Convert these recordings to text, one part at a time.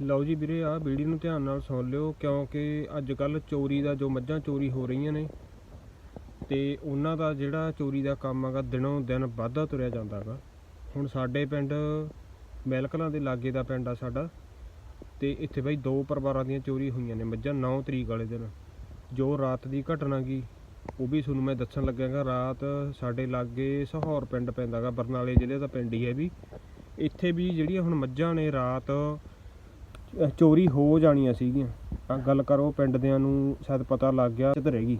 ਲਓ ਜੀ ਵੀਰੇ, ਆਹ ਵੀਡੀਓ ਨੂੰ ਧਿਆਨ ਨਾਲ ਸੁਣ ਲਿਓ, ਕਿਉਂਕਿ ਅੱਜ ਕੱਲ ਚੋਰੀ ਦਾ ਜੋ ਮੱਝਾਂ ਚੋਰੀ ਹੋ ਰਹੀਆਂ ਨੇ, ਤੇ ਉਹਨਾਂ ਦਾ ਜਿਹੜਾ ਚੋਰੀ ਦਾ ਕੰਮ ਹੈਗਾ, ਦਿਨੋਂ ਦਿਨ ਵਾਧਾ ਤੁਰਿਆ ਜਾਂਦਾ ਜਾਂਦਾਗਾ ਹੁਣ ਸਾਡੇ ਪਿੰਡ ਮੈਲਕਲਾਂ ਦੇ ਲਾਗੇ ਦਾ ਪਿੰਡ ਆ ਸਾਡਾ, ਤੇ ਇੱਥੇ ਬਈ ਦੋ ਪਰਿਵਾਰਾਂ ਦੀਆਂ ਚੋਰੀ ਹੋਈਆਂ ਨੇ ਮੱਝਾਂ 9 ਤਰੀਕ ਵਾਲੇ ਦਿਨ। ਜੋ ਰਾਤ ਦੀ ਘਟਨਾ ਗਈ ਉਹ ਵੀ ਤੁਹਾਨੂੰ ਮੈਂ ਦੱਸਣ ਲੱਗਾਗਾ ਰਾਤ ਸਾਡੇ ਲਾਗੇ ਸਹੌਰ ਪਿੰਡ ਪੈਂਦਾਗਾ ਬਰਨਾਲੇ ਜ਼ਿਲ੍ਹੇ ਦਾ ਪਿੰਡ ਹੀ ਹੈ ਵੀ। ਇੱਥੇ ਵੀ ਜਿਹੜੀਆਂ ਹੁਣ ਮੱਝਾਂ ਨੇ ਰਾਤ ਚੋਰੀ ਹੋ ਜਾਣੀਆਂ ਸੀਗੀਆਂ। ਆ ਗੱਲ ਕਰੋ ਪਿੰਡ ਦਿਆਂ ਨੂੰ ਸ਼ਾਇਦ ਪਤਾ ਲੱਗ ਗਿਆ, ਬਚਤ ਰਹਿ ਗਈ।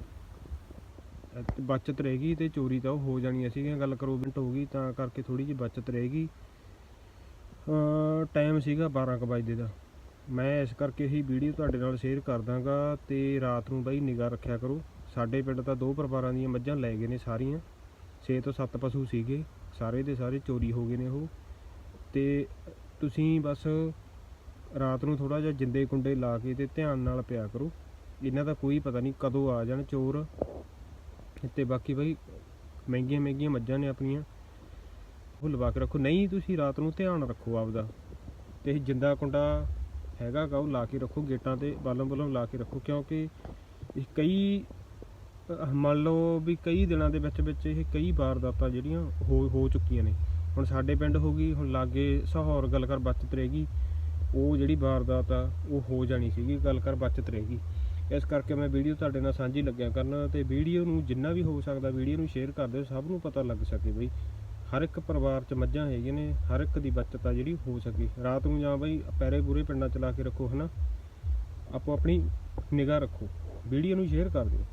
ਅਹ ਬਚਤ ਰਹਿ ਗਈ ਤੇ ਚੋਰੀ ਤਾਂ ਉਹ ਹੋ ਜਾਣੀਆਂ ਸੀਗੀਆਂ। ਗੱਲ ਕਰੋ ਬਿੰਟ ਹੋ ਗਈ ਤਾਂ ਕਰਕੇ ਥੋੜੀ ਜਿਹੀ ਬਚਤ ਰਹਿ ਗਈ। ਟਾਈਮ ਸੀਗਾ 12 ਕੁ ਵਜੇ ਦਾ। ਮੈਂ ਇਸ ਕਰਕੇ ਹੀ ਵੀਡੀਓ ਤੁਹਾਡੇ ਨਾਲ ਸ਼ੇਅਰ ਕਰ ਦਾਂਗਾ ਤੇ ਰਾਤ ਨੂੰ ਬਈ ਨਿਗਾਹ ਰੱਖਿਆ ਕਰੋ। ਸਾਡੇ ਪਿੰਡ ਤਾਂ ਦੋ ਪਰਿਵਾਰਾਂ ਦੀਆਂ ਮੱਝਾਂ ਲੈ ਗਏ ਨੇ ਸਾਰੀਆਂ। 6 ਤੋਂ 7 ਪਸ਼ੂ ਸੀਗੇ। ਸਾਰੇ ਦੇ ਸਾਰੇ ਚੋਰੀ ਹੋ ਗਏ ਨੇ ਉਹ। ਤੇ ਤੁਸੀਂ ਬਸ ਰਾਤ ਨੂੰ ਥੋੜਾ ਜਿਹਾ ਜਿੰਦੇ ਕੁੰਡੇ ਲਾ ਕੇ ਤੇ ਧਿਆਨ ਨਾਲ ਪਿਆ ਕਰੋ। ਇਹਨਾਂ ਦਾ ਕੋਈ ਪਤਾ ਨਹੀਂ ਕਦੋਂ ਆ ਜਾਣ ਚੋਰ। ਤੇ ਬਾਕੀ ਬਈ ਮਹਿੰਗੀਆਂ ਮਹਿੰਗੀਆਂ ਮੱਝਾਂ ਨੇ ਆਪਣੀਆਂ। ਉਹ ਲਵਾ ਕੇ ਰੱਖੋ। ਨਹੀਂ, ਤੁਸੀਂ ਰਾਤ ਨੂੰ ਧਿਆਨ ਰੱਖੋ ਆਪਦਾ। ਤੇ ਇਹ ਜਿੰਦਾ ਕੁੰਡਾ ਹੈਗਾ ਗਾ, ਉਹ ਲਾ ਕੇ ਰੱਖੋ ਗੇਟਾਂ ਤੇ ਬਾਲਮ ਬਲਮ ਲਾ ਕੇ ਰੱਖੋ। ਕਿਉਂਕਿ ਇਹ ਕਈ ਮੰਨ ਲਓ ਵੀ ਕਈ ਦਿਨਾਂ ਦੇ ਵਿੱਚ ਵਿੱਚ ਇਹ ਕਈ ਵਾਰਦਾਤਾਂ ਜਿਹੜੀਆਂ ਹੋ ਹੋ ਚੁੱਕੀਆਂ ਨੇ। ਹੁਣ ਸਾਡੇ ਪਿੰਡ ਹੋ ਗਈ, ਹੁਣ ਲਾਗੇ ਸਹੌਰ ਗੱਲ ਕਰ ਬਚਤ ਰਹੇਗੀ ਉਹ ਜਿਹੜੀ ਵਾਰਦਾਤ ਆ, ਉਹ ਹੋ ਜਾਣੀ ਸੀਗੀ, ਗੱਲ ਕਰ ਬਚਤ ਰਹੇਗੀ ਇਸ ਕਰਕੇ ਮੈਂ ਵੀਡੀਓ ਤੁਹਾਡੇ ਨਾਲ ਸਾਂਝੀ ਲੱਗਿਆ ਕਰਨਾ ਤੇ ਵੀਡੀਓ ਨੂੰ ਜਿੰਨਾ ਵੀ ਹੋ ਸਕਦਾ, ਵੀਡੀਓ ਨੂੰ ਸ਼ੇਅਰ ਕਰ ਦਿਓ, ਸਭ ਨੂੰ ਪਤਾ ਲੱਗ ਸਕੇ ਬਈ, ਹਰ ਇੱਕ ਪਰਿਵਾਰ 'ਚ ਮੱਝਾਂ ਹੈਗੀਆਂ ਨੇ, ਹਰ ਇੱਕ ਦੀ ਬਚਤ ਆ ਜਿਹੜੀ ਹੋ ਸਕੇ। ਰਾਤ ਨੂੰ ਜਾਂ ਬਈ ਪੈਰੇ ਪੂਰੇ ਪਿੰਡਾਂ ਚ ਲਾ ਕੇ ਰੱਖੋ, ਹਨਾ? ਆਪੋ ਆਪਣੀ ਨਿਗਾਹ ਰੱਖੋ। ਵੀਡੀਓ ਨੂੰ ਸ਼ੇਅਰ ਕਰ ਦਿਓ।